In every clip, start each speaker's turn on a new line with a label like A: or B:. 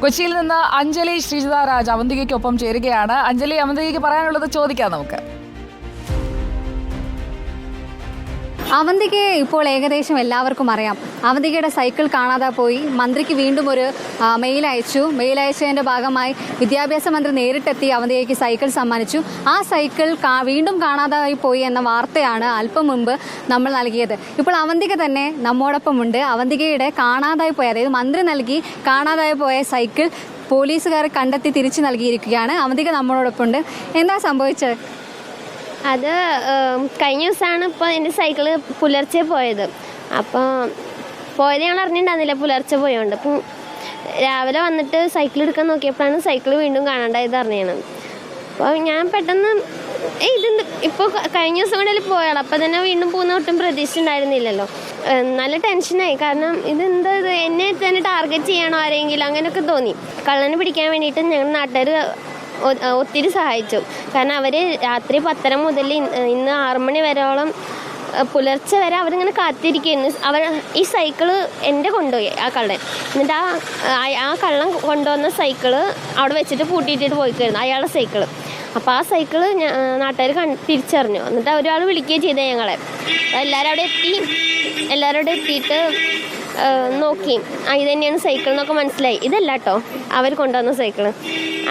A: കൊച്ചിയിൽ നിന്ന് അഞ്ജലി ശ്രീജിത രാജ് അവന്തികയ്ക്കൊപ്പം ചേരുകയാണ്. അഞ്ജലി അവന്തികയ്ക്ക് പറയാനുള്ളത് ചോദിക്കാം നമുക്ക്.
B: അവന്തികയെ ഇപ്പോൾ ഏകദേശം എല്ലാവർക്കും അറിയാം. അവന്തികയുടെ സൈക്കിൾ കാണാതെ പോയി. മന്ത്രിക്ക് വീണ്ടും ഒരു മെയിൽ അയച്ചു. മെയിൽ അയച്ചതിന്റെ ഭാഗമായി വിദ്യാഭ്യാസ മന്ത്രി നേരിട്ടെത്തി അവന്തികയ്ക്ക് സൈക്കിൾ സമ്മാനിച്ചു. ആ സൈക്കിൾ വീണ്ടും കാണാതായി പോയി എന്ന വാർത്തയാണ് അല്പം മുമ്പ് നമ്മൾ നൽകിയത്. ഇപ്പോൾ അവന്തിക തന്നെ നമ്മോടൊപ്പമുണ്ട്. അവന്തികയുടെ കാണാതായി പോയ അതായത് മന്ത്രി നൽകി കാണാതായി പോയ സൈക്കിൾ പോലീസുകാർ കണ്ടെത്തി തിരിച്ചു നൽകിയിരിക്കുകയാണ്. അവന്തിക നമ്മളോടൊപ്പം ഉണ്ട് എന്താ സംഭവിച്ചത്?
C: അത് കഴിഞ്ഞ ദിവസമാണ് ഇപ്പോൾ എന്റെ സൈക്കിൾ പുലർച്ചെ പോയത്. അപ്പോൾ പോയത് ഞങ്ങൾ അറിഞ്ഞിട്ടുണ്ടായിരുന്നില്ല പുലർച്ചെ പോയോണ്ട്. അപ്പം രാവിലെ വന്നിട്ട് സൈക്കിൾ എടുക്കാൻ നോക്കിയപ്പോഴാണ് സൈക്കിൾ വീണ്ടും കാണാണ്ടായത് അറിഞ്ഞത് അപ്പോൾ ഞാൻ പെട്ടെന്ന് ഇതെന്ത് ഇപ്പോൾ കഴിഞ്ഞ ദിവസം കൂടെ പോയാൾ അപ്പോൾ തന്നെ വീണ്ടും പോകുന്ന ഒട്ടും പ്രതീക്ഷ ഉണ്ടായിരുന്നില്ലല്ലോ നല്ല ടെൻഷനായി. കാരണം ഇതെന്താ ഇത്? എന്നെ തന്നെ ടാർഗറ്റ് ചെയ്യണോ ആരെങ്കിലും? അങ്ങനെയൊക്കെ തോന്നി. കള്ളന് പിടിക്കാൻ വേണ്ടിയിട്ട് ഞങ്ങൾ നാട്ടുകാർ ഒത്തിരി സഹായിച്ചു. കാരണം അവർ രാത്രി പത്തര മുതൽ ഇന്ന് ആറു മണി വരെയോളം പുലർച്ചെ വരെ അവരിങ്ങനെ കാത്തിരിക്കുന്നു. അവർ ഈ സൈക്കിൾ എന്റെ കൊണ്ടുപോയി ആ കള്ളൻ. എന്നിട്ട് ആ ആ- കള്ളം കള്ളൻ കൊണ്ടുവന്ന സൈക്കിൾ അവിടെ വെച്ചിട്ട് പൂട്ടിയിട്ടിട്ട് പോയിക്കായിരുന്നു അയാളുടെ സൈക്കിൾ. അപ്പോൾ ആ സൈക്കിൾ നാട്ടുകാർ കൺ തിരിച്ചറിഞ്ഞു. എന്നിട്ട് ഒരാൾ വിളിക്കുകയും ചെയ്തു ഞങ്ങളെ. എല്ലാവരും അവിടെ എത്തി. എല്ലാവരും അവിടെ എത്തിയിട്ട് നോക്കി. ആ ഇത് തന്നെയാണ് സൈക്കിൾ എന്നൊക്കെ മനസ്സിലായി. ഇതല്ല കേട്ടോ അവർ കൊണ്ടുവന്ന സൈക്കിൾ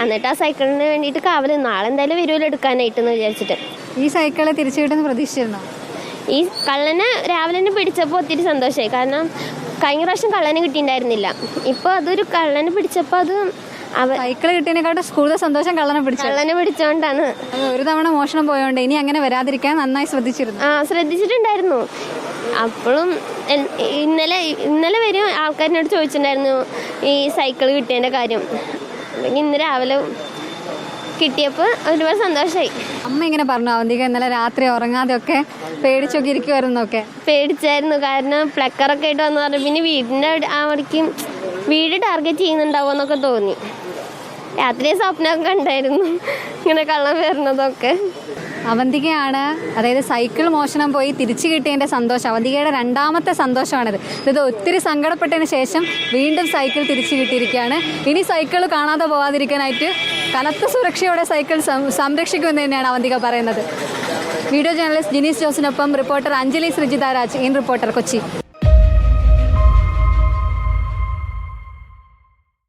C: എന്നിട്ട് ആ സൈക്കിളിന് വേണ്ടിയിട്ട് കാവൽ നാളെ എന്തായാലും വരുമല്ലോ എടുക്കാനായിട്ടെന്ന് വിചാരിച്ചിട്ട്.
B: ഈ സൈക്കിളെ തിരിച്ചു കിട്ടുന്ന പ്രതീക്ഷിച്ചിരുന്നോ?
C: ഈ കള്ളനെ രാവിലെ തന്നെ പിടിച്ചപ്പോൾ ഒത്തിരി സന്തോഷമായി കാരണം കഴിഞ്ഞ പ്രാവശ്യം കള്ളനെ കിട്ടിയിട്ടുണ്ടായിരുന്നില്ല. ഇപ്പോൾ അതൊരു കള്ളനെ പിടിച്ചപ്പോൾ അത്
B: സൈക്കിൾ കിട്ടിയതിനെക്കാട്ടും സ്കൂളിലെ സന്തോഷം കള്ളനെ പിടിച്ചു
C: കള്ളനെ പിടിച്ചോണ്ടാണ്.
B: ഒരു തവണ മോഷണം പോയോണ്ട് ഇനി അങ്ങനെ വരാതിരിക്കാൻ നന്നായി ശ്രദ്ധിച്ചിരുന്നു.
C: ആ ശ്രദ്ധിച്ചിട്ടുണ്ടായിരുന്നു. അപ്പോഴും ഇന്നലെ ഇന്നലെ വരെ ആൾക്കാരിനോട് ചോദിച്ചിട്ടുണ്ടായിരുന്നു ഈ സൈക്കിൾ കിട്ടിയതിന്റെ കാര്യം. അല്ലെങ്കിൽ ഇന്ന് രാവിലെ കിട്ടിയപ്പോൾ ഒരുപാട് സന്തോഷമായി
B: അമ്മ ഇങ്ങനെ പറഞ്ഞു അവന്തിക ഇന്നലെ രാത്രി ഉറങ്ങാതെ ഒക്കെ പേടിച്ചൊക്കെ ഇരിക്കുമായിരുന്നൊക്കെ
C: പേടിച്ചായിരുന്നു. കാരണം പ്ലക്കറൊക്കെ ആയിട്ട് വന്നു പറഞ്ഞു പിന്നെ വീടിന്റെ അവിടെ അവിടേക്ക് വീട് ടാർഗറ്റ് ചെയ്യുന്നുണ്ടാവും എന്നൊക്കെ തോന്നി. രാത്രി സ്വപ്നമൊക്കെ ഉണ്ടായിരുന്നു ഇങ്ങനെ കള്ളം വരുന്നതൊക്കെ
B: അവന്തികയാണ് അതായത് സൈക്കിൾ മോഷണം പോയി തിരിച്ചു കിട്ടിയതിന്റെ സന്തോഷം അവന്തികയുടെ രണ്ടാമത്തെ സന്തോഷമാണിത്. ഇത് ഒത്തിരി സങ്കടപ്പെട്ടതിന് ശേഷം വീണ്ടും സൈക്കിൾ തിരിച്ചു കിട്ടിയിരിക്കുകയാണ്. ഇനി സൈക്കിൾ കാണാതെ പോകാതിരിക്കാനായിട്ട് കനത്ത സുരക്ഷയോടെ സൈക്കിൾ സംരക്ഷിക്കുമെന്ന് തന്നെയാണ് അവന്തിക പറയുന്നത്. Video journalist Jini's ജോസിനൊപ്പം reporter Anjali Sreejitha Raj in reporter Kochi.